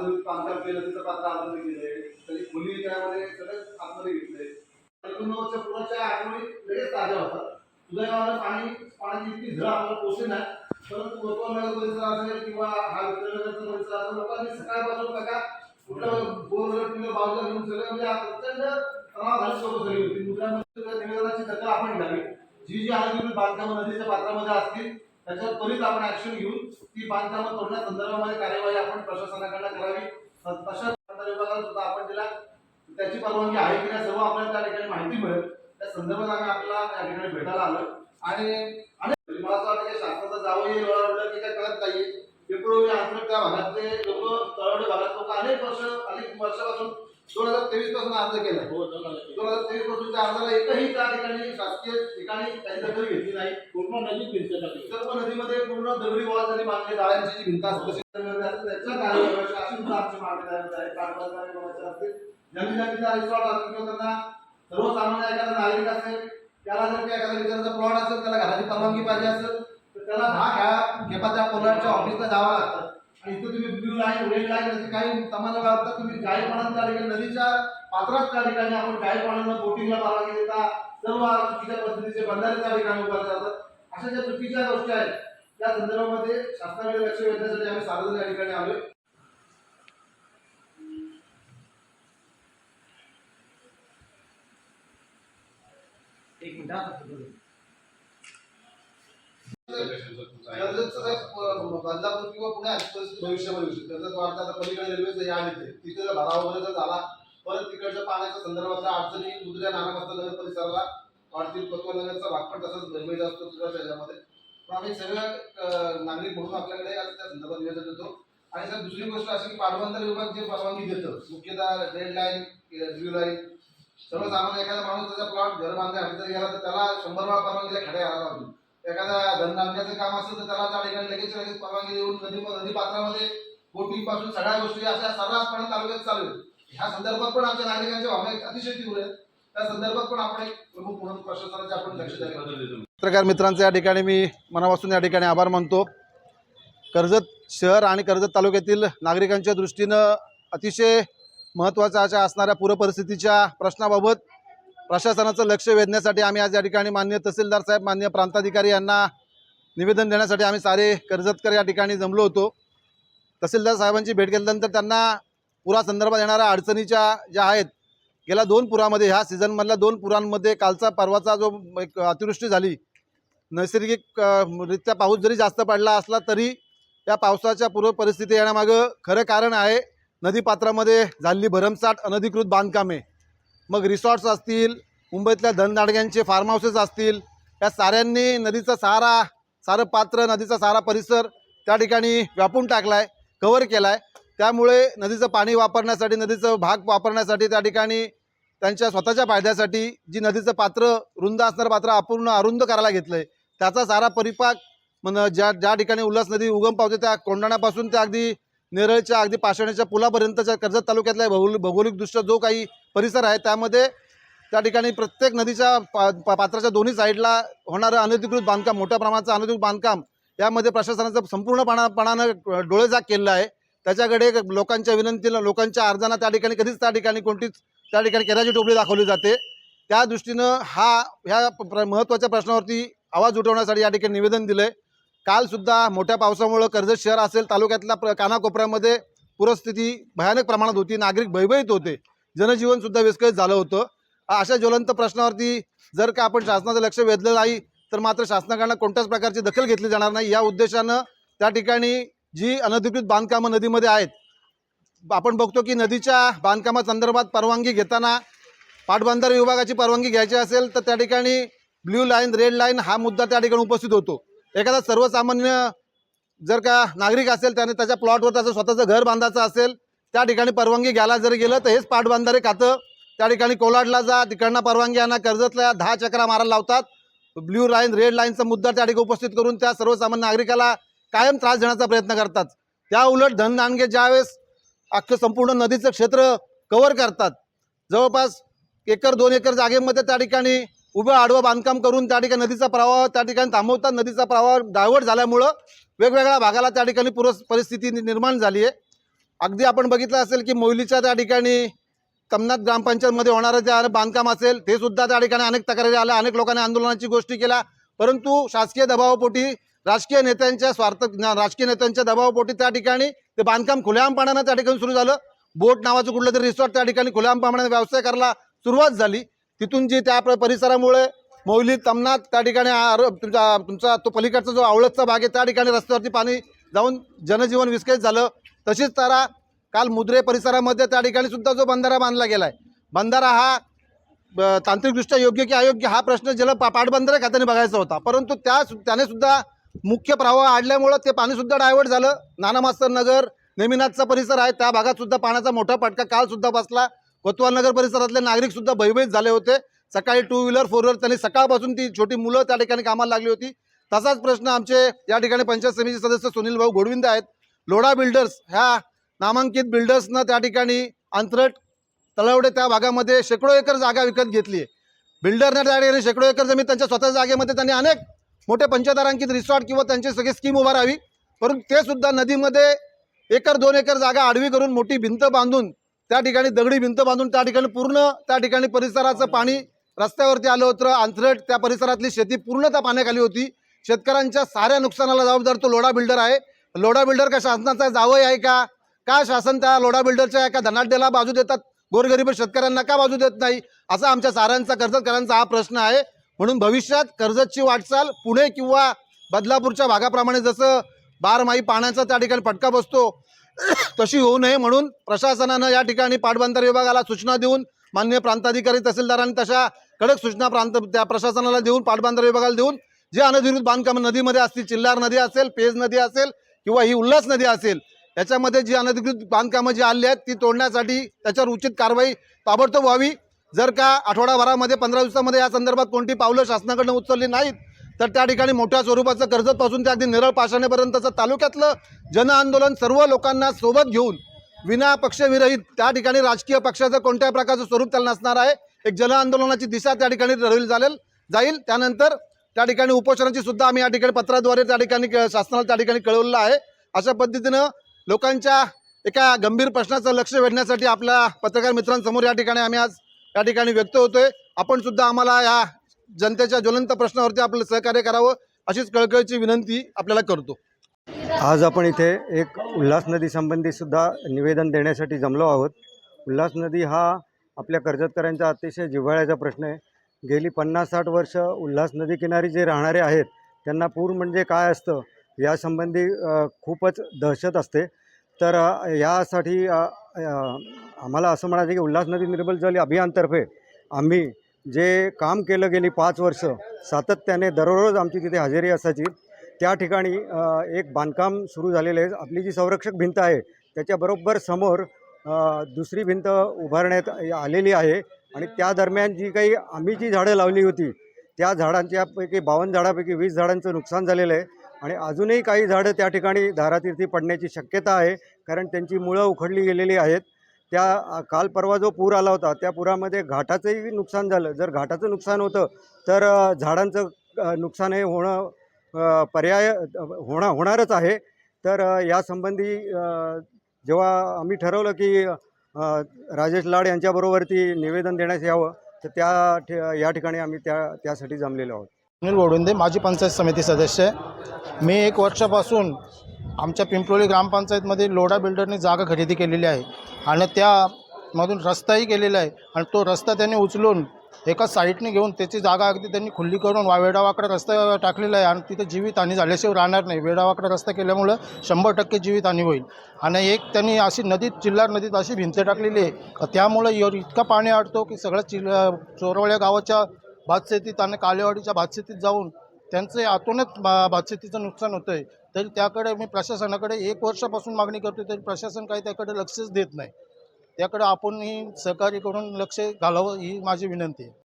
बांधकाम केलं पात्र आतमध्ये गेले. तरी खोली त्यामध्ये सगळं आतमध्ये घेतले. एकोणनव्वदच्या पूर्वच्या आठवणी लगेच ताज्या होतात. सुदैवानं पाणी पाण्याची इतकी झळ आपल्याला पोचली नाही. परंतु गोपालनगर परिसर असेल किंवा हा विठ्ठलनगरचा परिसर असेल लोकांनी सकाळपासून बघा कुठलं बोर किंवा बाजूला घेऊन सगळं म्हणजे प्रचंड तणावाखाली सोबत झाली होती मुद्रामध्ये निवेदनाची दखल आपण घ्यावी. जी जी अनधिकृत बांधकामं नदीच्या पात्रामध्ये असतील त्याच्यावर त्वरित आपण ऍक्शन घेऊन ती बांधकामं तोडण्यासंदर्भामध्ये कार्यवाही आपण प्रशासनाकडनं करावी. तशाच बांधकाम विभागाला सुद्धा आपण तिला त्याची परवानगी आहे की नाही सर्व आपल्याला त्या ठिकाणी माहिती मिळेल. त्या संदर्भात आम्ही आपल्याला त्या ठिकाणी भेटायला आलो आणि आणि म्हणजे मला असं वाटतं की शासनाचं जावं येईल ओरडलं की काय कळत नाहीये. पिंपळवली अंतर्गत त्या भागातले लोक तळवडे भागात लोक अनेक वर्ष अनेक वर्षापासून दोन हजार तेवीसपासून अर्ज केला. दोन हजार तेवीस. पासूनच्या अर्जाला एकही त्या ठिकाणी शासकीय ठिकाणी त्यांनी दखल घेतली नाही. पूर्ण नदी सर्व नदीमध्ये पूर्ण दगडी वॉल त्यांनी बांधली जाळ्यांची जी भिंत असते. त्याच्या कार्यवाहीची अशी सुद्धा आमची मागणी आहे कोणाचे असतील ज्यांनी ज्यांनी रिसॉर्ट किंवा त्यांना सर्वसामान्य एखादा नागरिक असेल त्याला जर काही एखाद्या विचाराचा प्लॉट असेल त्याला घराची परवानगी पाहिजे असेल तर त्याला दहा खेळा खेपाच्या पोलाच्या ऑफिसला जावं लागतं. आणि इथं तुम्ही ब्ल्यू लाईन रेड लाईन असे काही तमाना लागतात तुम्ही जाईल पाण्यात त्या ठिकाणी नदीच्या पात्रात त्या ठिकाणी आपण पाण्याला बोटिंगला परवानगी देता. सर्व चुकीच्या पद्धतीचे बंधारे त्या ठिकाणी उभारले जातात. अशा ज्या चुकीच्या गोष्टी आहेत त्या संदर्भामध्ये शासनाकडे लक्ष वेधण्यासाठी आम्ही सार्वजनिक या ठिकाणी आलोय. एक मिनिट बदलापूर किंवा पुण्यात भविष्यामध्ये होऊ शकते. त्याचा वाढता आता पलीकडे रेल्वेचं या येते तिथे जर भराव वगैरे जर झाला परत तिकडच्या पाण्याच्या संदर्भातल्या अडचणी दुसऱ्या नागामस्ता नगर परिसराला वाढतील. पत्वनगरचा भाग पण तसाच भरभराट असतो तुझ्या शहरामध्ये. पण आम्ही सगळं नागरिक म्हणून आपल्याकडे आज त्या संदर्भात निवेदन देतो आणि सर दुसरी गोष्ट अशी की पाटबंधारे विभाग जे परवानगी देतं मुख्यतः रेड लाईन ब्ल्यू लाईन सर्वसामान्य एखादा माणूस त्याचा प्लॉट घर बांधण्यासाठी जर गेला तर त्याला शंभर वेळा परवानगी खड्या खेड्या घालायला एखादा एखाद्या धनधान्याचं काम असेल तर त्याला त्या ठिकाणी लगेच लगेच परवानगी देऊन नदी नदी पात्रामध्ये बोटिंगपासून सगळ्या गोष्टी अशा सर्रासपणे तालुक्यात चालू आहेत. ह्या संदर्भात पण आमच्या नागरिकांच्या भावना अतिशय तीव्र आहेत. त्या संदर्भात पण आपण एक प्रमुख म्हणून प्रशासनाचे आपण लक्ष द्यावे पत्रकार मित्रांचं या ठिकाणी मी मनापासून या ठिकाणी आभार मानतो. कर्जत शहर आणि कर्जत तालुक्यातील नागरिकांच्या दृष्टीनं अतिशय महत्त्वाच्या अशा असणाऱ्या पूरपरिस्थितीच्या प्रश्नाबाबत प्रशासनाचं लक्ष वेधण्यासाठी आम्ही आज या ठिकाणी मान्य तहसीलदार साहेब मान्य प्रांताधिकारी यांना निवेदन देण्यासाठी आम्ही सारे कर्जतकर या ठिकाणी जमलो होतो. तहसीलदार साहेबांची भेट घेतल्यानंतर त्यांना पुरासंदर्भात येणाऱ्या अडचणीच्या ज्या आहेत गेल्या दोन पुरामध्ये ह्या सीझनमधल्या दोन पुरांमध्ये कालचा परवाचा जो एक अतिवृष्टी झाली नैसर्गिक रित्या पाऊस जरी जास्त पडला असला तरी या पावसाच्या पूर्व परिस्थिती येण्यामागं खरं कारण आहे. नदीपात्रामध्ये झालेली भरमसाठ अनधिकृत बांधकामे. मग रिसॉर्ट्स असतील मुंबईतल्या धनदाडग्यांचे फार्म हाऊसेस असतील या साऱ्यांनी नदीचा सारा सारं पात्र नदीचा सारा परिसर त्या ठिकाणी व्यापून टाकला आहे कवर केला आहे त्यामुळे नदीचं पाणी वापरण्यासाठी नदीचं भाग वापरण्यासाठी त्या ठिकाणी त्यांच्या स्वतःच्या फायद्यासाठी जी नदीचं पात्र रुंद असणारं पात्र अपूर्ण अरुंद करायला घेतलं आहे त्याचा सारा परिपाक मन ज्या ज्या ठिकाणी उल्हास नदी उगम पावते त्या कोंढाण्यापासून ते अगदी नेरळच्या अगदी पाषाणीच्या पुलापर्यंतच्या कर्जत तालुक्यातल्या भौगोलिक भौगोलिकदृष्ट्या जो काही परिसर आहे. त्यामध्ये त्या ठिकाणी प्रत्येक नदीच्या पा पा- पात्राच्या दोन्ही साईडला होणारं अनधिकृत बांधकाम मोठ्या प्रमाणाचं अनधिकृत बांधकाम यामध्ये प्रशासनाचं संपूर्णपणापणानं डोळेजाग केलेलं आहे. त्याच्याकडे लोकांच्या विनंतीला लोकांच्या अर्जांना त्या ठिकाणी कधीच त्या ठिकाणी कोणतीच त्या ठिकाणी केराची टोपली दाखवली जाते. त्या दृष्टीनं हा ह्या प्र महत्त्वाच्या प्रश्नावरती आवाज उठवण्यासाठी या ठिकाणी निवेदन दिलं आहे कालसुद्धा मोठ्या पावसामुळं कर्जत शहर असेल तालुक्यातल्या प्र कानाकोपऱ्यामध्ये पूरस्थिती भयानक प्रमाणात होती. नागरिक भयभीत होते. जनजीवनसुद्धा विस्कळीत झालं होतं. अशा ज्वलंत प्रश्नावरती जर का आपण शासनाचं लक्ष वेधलं नाही तर मात्र शासनाकडनं कोणत्याच प्रकारची दखल घेतली जाणार नाही. या उद्देशानं त्या ठिकाणी जी अनधिकृत बांधकामं नदीमध्ये आहेत आपण बघतो की नदीच्या बांधकामासंदर्भात परवानगी घेताना पाटबंधारे विभागाची परवानगी घ्यायची असेल तर त्या ठिकाणी ब्ल्यू लाईन रेड लाईन हा मुद्दा त्या ठिकाणी उपस्थित होतो. एखादा सर्वसामान्य जर का नागरिक असेल त्याने त्याच्या प्लॉटवर त्याचं स्वतःचं घर बांधायचं असेल त्या ठिकाणी परवानगी घ्यायला जर गेलं तर हेच पाटबंधारे खातं. त्या ठिकाणी कोलाडला जा तिकडनं परवानगी आणा कर्जतला दहा चक्रा मारायला लावतात. ब्ल्यू लाईन रेड लाईनचा मुद्दा त्या ठिकाणी उपस्थित करून त्या सर्वसामान्य नागरिकाला कायम त्रास देण्याचा प्रयत्न करतात. त्या उलट धनदानगे ज्यावेळेस अख्खं संपूर्ण नदीचं क्षेत्र कव्हर करतात जवळपास एकर दोन एकर जागेमध्ये त्या ठिकाणी उभं आडवं बांधकाम करून त्या ठिकाणी नदीचा प्रवाह त्या ठिकाणी थांबवतात. नदीचा प्रवाह डायव्हर्ट झाल्यामुळं वेगवेगळ्या भागाला त्या ठिकाणी पूर परिस्थिती निर्माण झाली आहे. अगदी आपण बघितलं असेल की मोहिलीच्या त्या ठिकाणी कमनाथ ग्रामपंचायतमध्ये होणारं जे बांधकाम असेल ते सुद्धा त्या ठिकाणी अनेक तक्रारी आल्या अनेक लोकांनी आंदोलनाची गोष्टी केल्या. परंतु शासकीय दबावापोटी राजकीय नेत्यांच्या स्वार्थ राजकीय नेत्यांच्या दबावापोटी त्या ठिकाणी ते बांधकाम खुल्यामपणानं त्या ठिकाणी सुरू झालं. बोट नावाचं कुठलं तरी रिसॉर्ट त्या ठिकाणी खुल्यामपणाने व्यवसाय करायला सुरुवात झाली. तिथून जी त्या परिसरामुळे मौली तमनाथ त्या ठिकाणी तुमचा तुमचा तो पलीकडचा जो आवळतचा भाग आहे त्या ठिकाणी रस्त्यावरती पाणी जाऊन जनजीवन विस्कळीत झालं. तशीच तारा काल मुद्रे परिसरामध्ये त्या ठिकाणी सुद्धा जो बंधारा बांधला गेला आहे बंधारा हा ब- तांत्रिकदृष्ट्या योग्य की अयोग्य हा प्रश्न जल पा- पाटबंधारे खात्याने बघायचा होता. परंतु त्या त्याने सुद्धा मुख्य प्रवाह आडल्यामुळं ते पाणीसुद्धा डायव्हर्ट झालं. नाना मास्तर नगर नेमिनाथचा परिसर आहे त्या भागात सुद्धा पाण्याचा मोठा फटका कालसुद्धा बसला. कोतवाल नगर परिसरातले नागरिकसुद्धा भयभीत झाले होते. सकाळी टू व्हीलर फोर व्हीलर त्यांनी सकाळपासून ती छोटी मुलं त्या ठिकाणी कामाला लागली होती. तसाच प्रश्न आमचे या ठिकाणी पंचायत समिती सदस्य सुनील भाऊ गोडविंद आहेत. लोढा बिल्डर्स ह्या नामांकित बिल्डर्सनं त्या ठिकाणी अंतरट तळवडे त्या भागामध्ये शेकडो एकर जागा विकत घेतली आहे. बिल्डरने त्या ठिकाणी शेकडो एकर जमीन त्यांच्या स्वतःच्या जागेमध्ये त्यांनी अनेक मोठे पंचतारांकित रिसॉर्ट किंवा त्यांची सगळी स्कीम उभारावी परंतु ते सुद्धा नदीमध्ये एकर दोन एकर जागा आडवी करून मोठी भिंत बांधून त्या ठिकाणी दगडी भिंत बांधून त्या ठिकाणी पूर्ण त्या ठिकाणी परिसराचं पाणी रस्त्यावरती आलं होतं. अंतरट त्या परिसरातली शेती पूर्ण त्या पाण्याखाली होती. शेतकऱ्यांच्या साऱ्या नुकसानाला जबाबदार तो लोढा बिल्डर आहे. लोडा बिल्डर का शासनाचा जावई आहे का? का शासन त्या लोडा बिल्डरच्या एका धनाढ्याला बाजू देतात? गोरगरीब शेतकऱ्यांना का बाजू देत नाही? असा आमच्या साऱ्यांचा कर्जतकरांचा हा प्रश्न आहे. म्हणून भविष्यात कर्जतची वाटचाल पुणे किंवा बदलापूरच्या भागाप्रमाणे जसं बारमाही पाण्याचा त्या ठिकाणी फटका बसतो तशी होऊ नये. म्हणून प्रशासनानं या ठिकाणी पाटबंधारे विभागाला सूचना देऊन मान्य प्रांताधिकारी तहसीलदारांनी तशा कडक सूचना प्रांत त्या प्रशासनाला देऊन पाटबंधारे विभागाला देऊन जे अनधिकृत बांधकाम नदीमध्ये असतील चिल्लार नदी असेल पेज नदी असेल किंवा ही उल्हास नदी असेल याच्यामध्ये जी अनधिकृत बांधकामं जी आली आहेत ती तोडण्यासाठी त्याच्यावर उचित कारवाई ताबडतोब व्हावी. जर का आठवडाभरामध्ये पंधरा दिवसामध्ये या संदर्भात कोणती पावलं शासनाकडनं उचलली नाहीत तर त्या ठिकाणी मोठ्या स्वरूपाचं कर्जतपासून ते अगदी निरळ पाषाणेपर्यंतचं तालुक्यातलं जनआंदोलन सर्व लोकांना सोबत घेऊन विना पक्षविरहित त्या ठिकाणी राजकीय पक्षाचं कोणत्याही प्रकारचं स्वरूप त्याला नसणार आहे. एक जनआंदोलनाची दिशा त्या ठिकाणी ठरवली जाईल जाईल. त्यानंतर त्या ठिकाणी उपोषणाची सुद्धा आम्ही या ठिकाणी पत्राद्वारे त्या ठिकाणी क- शासनाला त्या ठिकाणी कळवलेलं आहे. अशा पद्धतीनं लोकांच्या एका गंभीर प्रश्नाचं लक्ष वेधण्यासाठी आपल्या पत्रकार मित्रांसमोर या ठिकाणी आम्ही आज या ठिकाणी व्यक्त होतोय. आपण सुद्धा आम्हाला या जनतेच्या ज्वलंत प्रश्नावरती आपलं सहकार्य करावं अशीच कळकळीची विनंती आपल्याला करतो. आज आपण इथे एक उल्हास नदी संबंधी सुद्धा निवेदन देण्यासाठी जमलो आहोत. उल्हास नदी हा आपल्या कर्जतकरांचा अतिशय जिव्हाळ्याचा प्रश्न आहे. गेली पन्नास साठ वर्ष उल्हास नदीकिनारी जे राहणारे आहेत त्यांना पूर म्हणजे काय असतं? यासंबंधी खूपच दहशत असते. तर यासाठी आम्हाला असं म्हणायचं की उल्हास नदी निर्मल जल अभियानतर्फे आम्ही जे काम केलं गेली पाच वर्ष सातत्याने दररोज आमची तिथे हजेरी असायची. त्या ठिकाणी एक बांधकाम सुरू झालेलं आहे. आपली जी संरक्षक भिंत आहे त्याच्याबरोबर समोर दुसरी भिंत उभारण्यात आलेली आहे. आणि त्या दरम्यान जी काही आम्ही जी झाडं लावली होती त्या झाडांच्यापैकी बावन्न झाडापैकी वीस झाडांचं नुकसान झालेलं आहे. आणि अजूनही काही झाडं त्या ठिकाणी धारातीर्थी पडण्याची शक्यता आहे कारण त्यांची मुळं उखडली गेलेली आहेत. त्या काल परवा जो पूर आला होता त्या पुरामध्ये घाटाचंही नुकसान झालं. जर घाटाचं नुकसान होतं तर झाडांचं नुकसान हे होणं पर्याय होणार होणारच आहे. तर यासंबंधी जेव्हा आम्ही ठरवलं की राजेश लाड यांच्याबरोबर ती निवेदन देण्यास यावं तर त्या ठे या ठिकाणी आम्ही त्या त्यासाठी जमलेलो आहोत. सुनील वडुंदे माजी पंचायत समिती सदस्य. आहे मी एक वर्षापासून आमच्या पिंपरोली ग्रामपंचायतमध्ये लोढा बिल्डरने जागा खरेदी केलेली आहे. आणि त्यामधून रस्ताही केलेला आहे. आणि तो रस्ता त्यांनी उचलून एका साईटने घेऊन त्याची जागा अगदी त्यांनी खुल्ली करून वा वेडावाकडे रस्ता टाकलेला आहे आणि तिथे जीवितहानी झाल्याशिवाय राहणार नाही. वेडावाकडे रस्ता केल्यामुळं शंभर टक्के जीवितहानी होईल. आणि एक त्यांनी अशी नदीत चिल्लार नदीत अशी भिंत टाकलेली आहे. त्यामुळं इतका पाणी अडतो की सगळं चिल चोरवळ्या गावाच्या भातशेतीत आणि कालेवाडीच्या भातशेतीत जाऊन त्यांचे आतूनच भातशेतीचं नुकसान होतं आहे तरी त्याकडे मी प्रशासनाकडे एक वर्षापासून मागणी करतो तरी प्रशासन काही त्याकडे लक्षच देत नाही. त्याकडे आपणही सहकार्य करून लक्ष घालावं ही माझी विनंती आहे.